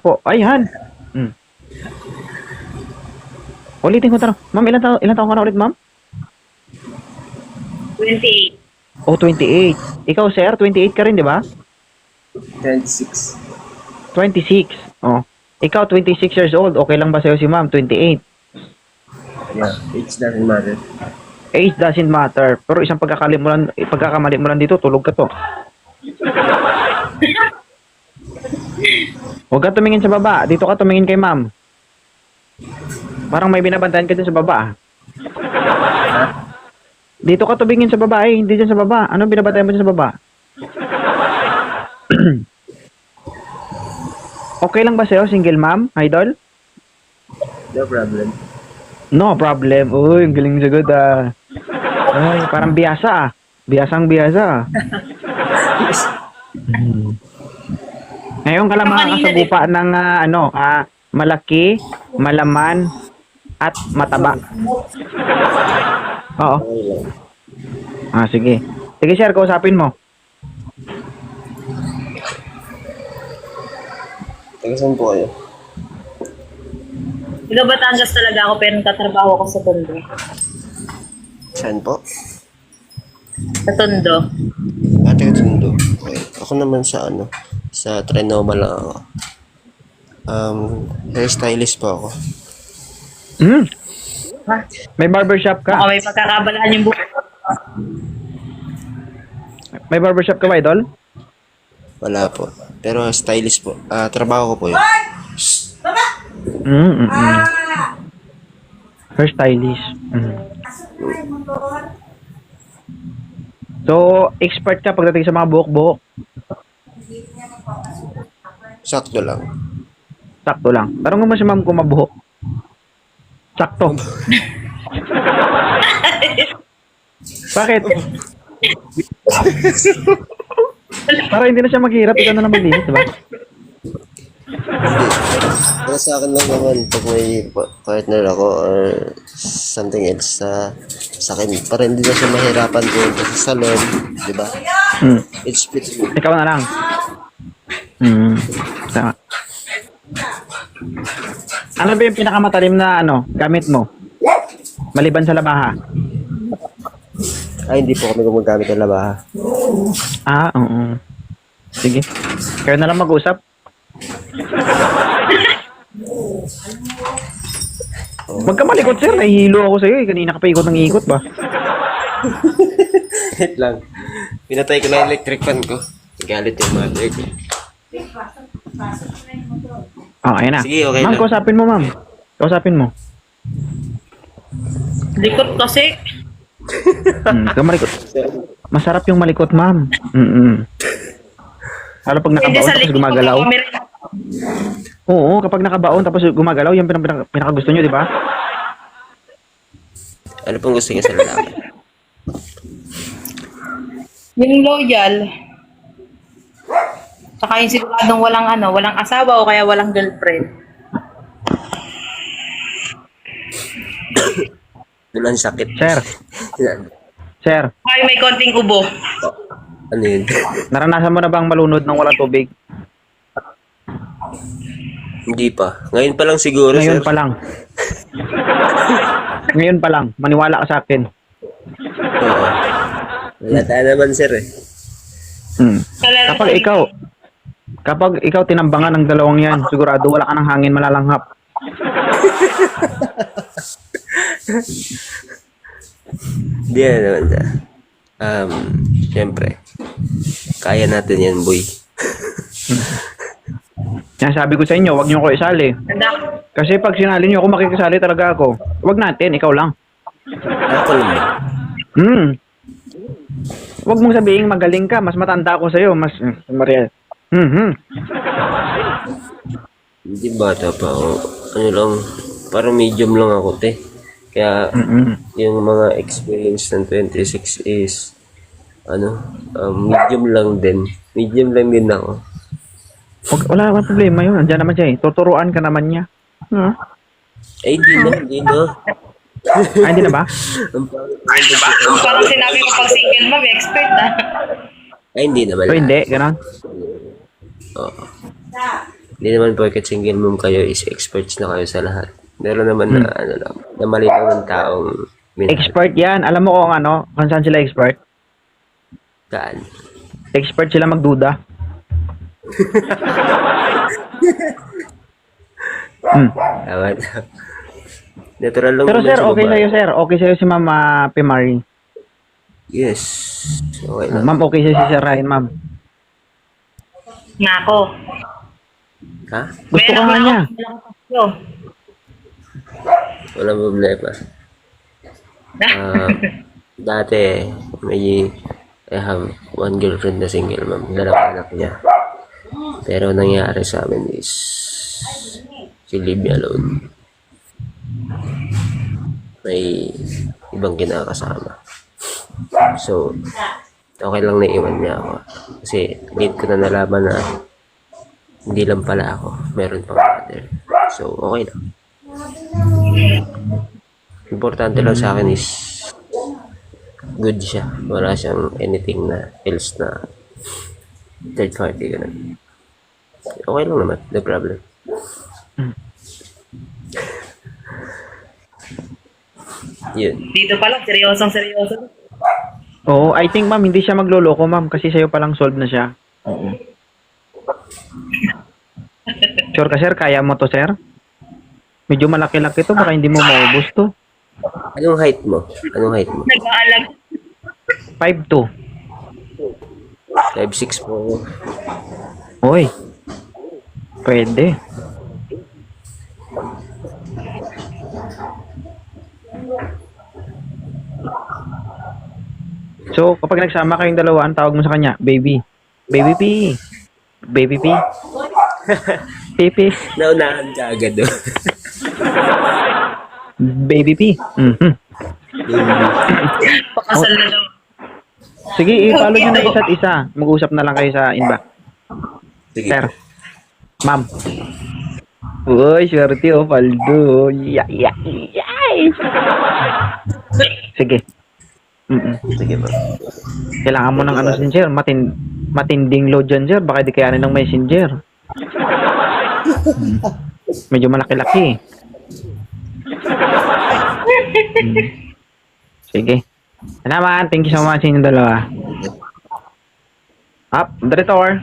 po. Ayan. Hmm. Ulitin ko tanong. Ma'am, ilan, taon, ilan taon ka na ulit, ma'am? 28. Oh, 28. Ikaw, sir, 28 ka rin, di ba? 26. 26. Oh. Ikaw, 26 years old. Okay lang ba sa'yo si ma'am? 28. Yeah, age doesn't matter. Age doesn't matter. Pero isang pagkakamali mo lang, eh, pagkakamali mo lang dito, tulog ka to. Huwag ka tumingin sa baba. Dito ka tumingin kay ma'am. Parang may binabantayan ka dyan sa baba. ah. Dito ka tumingin sa baba eh, hindi dyan sa baba. Ano binabantayan mo dyan sa baba? okay lang ba sa'yo, single ma'am, idol? No problem. No problem. Uy, ang galing sagot ah. Ay, parang biyasa ah. Biyasang biyasa ah. Hmm. Ngayon ka lang makakasagupa ng ah, ano, ah, malaki, malaman, at mataba. Oo. Ah, sige. Sige, sir, kausapin mo. Taga saan po kayo? Taga Batangas talaga ako pero nagtatrabaho ako sa Tondo. Saan po? Sa Tondo. Ah, taga Tondo. Okay. Ako naman sa ano, sa Trinoma lang ako. Um, hairstylist po ako. Hmm. Ha? May barbershop Baka ka? may pagkakabalaan yung buhok. May barbershop ka ba, idol? Wala po. Pero stylist po. Ah, trabaho ko po yun. Mm, mm, mm. Hairstylist. Mm. So, expert ka pagdating sa mga buhok-buhok. Sakto lang. Sakto lang. Tanong mo si ma'am kung mabuhok. Sakto. Bakit? Para hindi na siya maghirap, ikaw na lang maglinis, diba? Pero sa akin lang naman, pag may pa- partner ako or something else sa sa akin, para hindi na siya mahirapan pumunta sa salon, di ba? Hmm. It's me. Ikaw na lang. Hmm. Tama. Ano ba yung pinakamatalim na ano, gamit mo? Maliban sa labaha. Ay, hindi po kami gumagamit ng labaha. Ah, oo. Sige. Kayo na lang mag-usap. Huwag ka malikot, sir. Nahihilo ako sa'yo eh. Kanina ka pa ikot ng ikot ba? Wait lang. Pinatay ko na yung electric fan ko. Galit yung mother ko. Oh, ayun na. Sige, okay ma'am, lang. kausapin mo, ma'am. Kausapin mo. Likot kasi. Hmm, ka malikot. Masarap yung malikot, ma'am. Mm-mm. Lalo pag nakabaon tapos gumagalaw. Oo, kapag nakabaon tapos gumagalaw, yung pinaka, pinaka, pinaka-gusto nyo, di ba? Ano pong gusto niya sa lalaki? Yung loyal. Saka yung siguradong walang ano, walang asawa o kaya walang girlfriend. Walang sakit. Sir, sir, Ay, may konting ubo. Ano yun? naranasan mo na bang malunod ng walang tubig? hindi pa. Ngayon pa lang siguro, Ngayon sir. pa lang. Ngayon pa lang. Maniwala ka sa akin. Oo. Wala tayo naman, sir eh. Hmm. Kapag ikaw, kapag ikaw tinambangan ng dalawang yan, sigurado wala ka ng hangin malalanghap. Hindi na naman siya. Um, siyempre. Kaya natin yan, boy. Yan sabi ko sa inyo, wag niyo ko isali. Kasi pag sinali niyo ako, makikisali talaga ako. Wag natin, ikaw lang. Ako lang? Hmm. Wag mong sabihin magaling ka, mas matanda ako sa'yo, mas hmm, Maria. Hmm, hmm. Hindi bata pa ako. Ano lang, parang medium lang ako, te. Kaya, Mm-mm. yung mga experience ng 26 is, ano, um, medium lang din. Medium lang din ako. Wag, wala akong problema yun. Andiyan naman siya eh. Tuturuan ka naman niya. Hmm. Ay, di na, di na. Ay, hindi na ba? Ang pangit naman. Parang sinabi ko pag single mom, expert ah. Ay, hindi naman. O hindi, gano'n. Oo. Hindi naman porket single mom kayo is experts na kayo sa lahat. Meron naman na ano lang, na mali lang ng taong minahal. Expert yan. Alam mo kung ano, kung saan sila expert? Saan? Expert sila magduda. hmm. Tama na. Natural lang Pero naman sir, sa okay babae. sa'yo sir. Okay sa'yo si Mama Pimari. Yes. Okay lang. Ma'am, okay sa'yo si Sir Ryan, ma'am. Nga ako. Ha? Gusto ka nga niya. Walang problema. Ah, dati, may I have one girlfriend na single, ma'am. Dalawang anak niya. Pero nangyari sa amin is she leave me alone. May ibang kinakasama. So, okay lang na iwan niya ako. Kasi late ko na nalaman na hindi lang pala ako. Meron pang other. So, okay lang. Importante lang sa akin is good siya. Wala siyang anything na else na third party. Ganun. Okay lang naman. No problem. Yun. Dito pa lang, seryosong seryoso. Oo, I think ma'am, hindi siya magloloko ma'am kasi sa'yo palang solve na siya. Oo. Sure ka sir, kaya mo to sir? Medyo malaki-laki to, baka hindi mo maubos to. Anong height mo? Anong height mo? Nag-aalag. 5'2". 5'6 po. Oy. Pwede. So, kapag nagsama kayong dalawa, ang tawag mo sa kanya, baby. Baby P. Baby P. Pipi. Naunahan ka agad oh. doon. Baby P. Mhm. Pakasal na daw. Sige, i-follow nyo na isa't isa. Mag-usap na lang kayo sa inbox. Sige. Sir. Ma'am. Uy, swerte oh, Paldo. Yeah, yeah, yay! Sige. Mm-mm. Sige ba? Kailangan mo ng ano, sir. Matin matinding load dyan, sir. Baka di kayanin ng messenger. Mm. Medyo malaki-laki. Mm. Sige. Salamat. Thank you so much sa inyong dalawa. Up, the door.